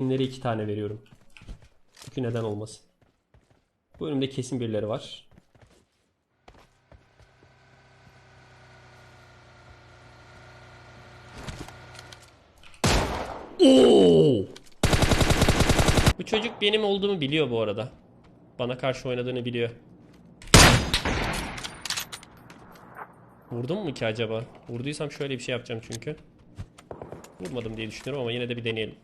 Günleri iki tane veriyorum. Çünkü neden olmasın. Bu önümde kesin birileri var. Oo! Bu çocuk benim olduğumu biliyor bu arada. Bana karşı oynadığını biliyor. Vurdum mu ki acaba? Vurduysam şöyle bir şey yapacağım çünkü. Vurmadım diye düşünüyorum ama yine de bir deneyelim.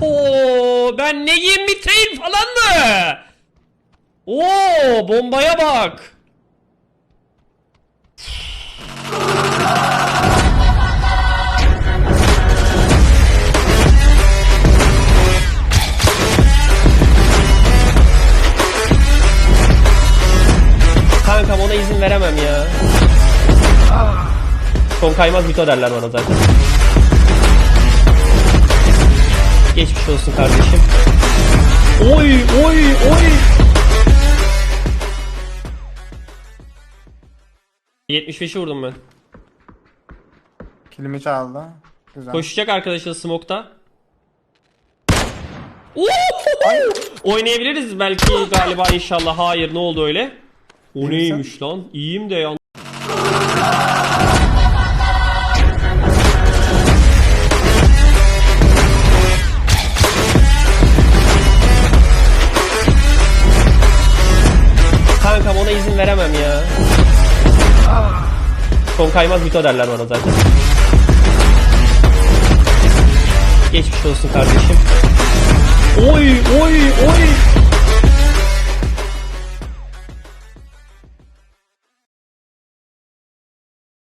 Oo, ben neyim mitreyim falan mı? Oo, bombaya bak. Kankam ona izin veremem ya. Son kaymaz mito derler bana zaten. Geçmiş olsun kardeşim. Oy oy oy. 75'i vurdum ben. Kilimi çaldı. Güzel. Koşacak arkadaşlar smoke'ta. Oo! Oynayabiliriz belki galiba inşallah. Hayır ne oldu öyle? O neymiş lan? İyiyim de ya. Ona izin veremem ya. Son kaymaz mito derler bana zaten. Geçmiş olsun kardeşim. Oy oy oy.